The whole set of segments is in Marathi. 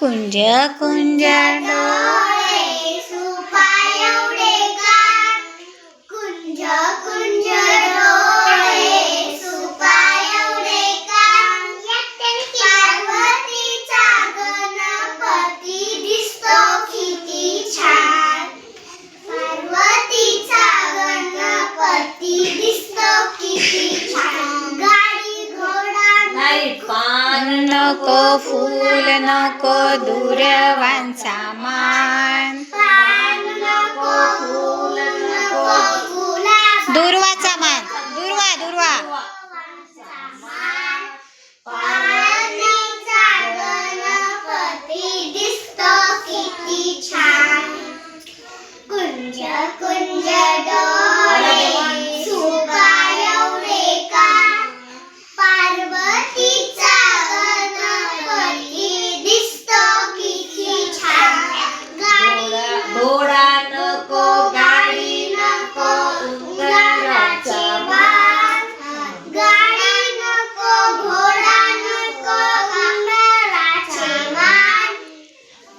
ಕುಂಜ ಕುಂಜ पान नको फूल नको दुर्वांचा सामान दुर्वा सामान दुर्वा दुर्वा कुंज कुंज डोळे.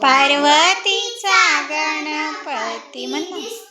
पार्वतीचा गणपती म्हणतात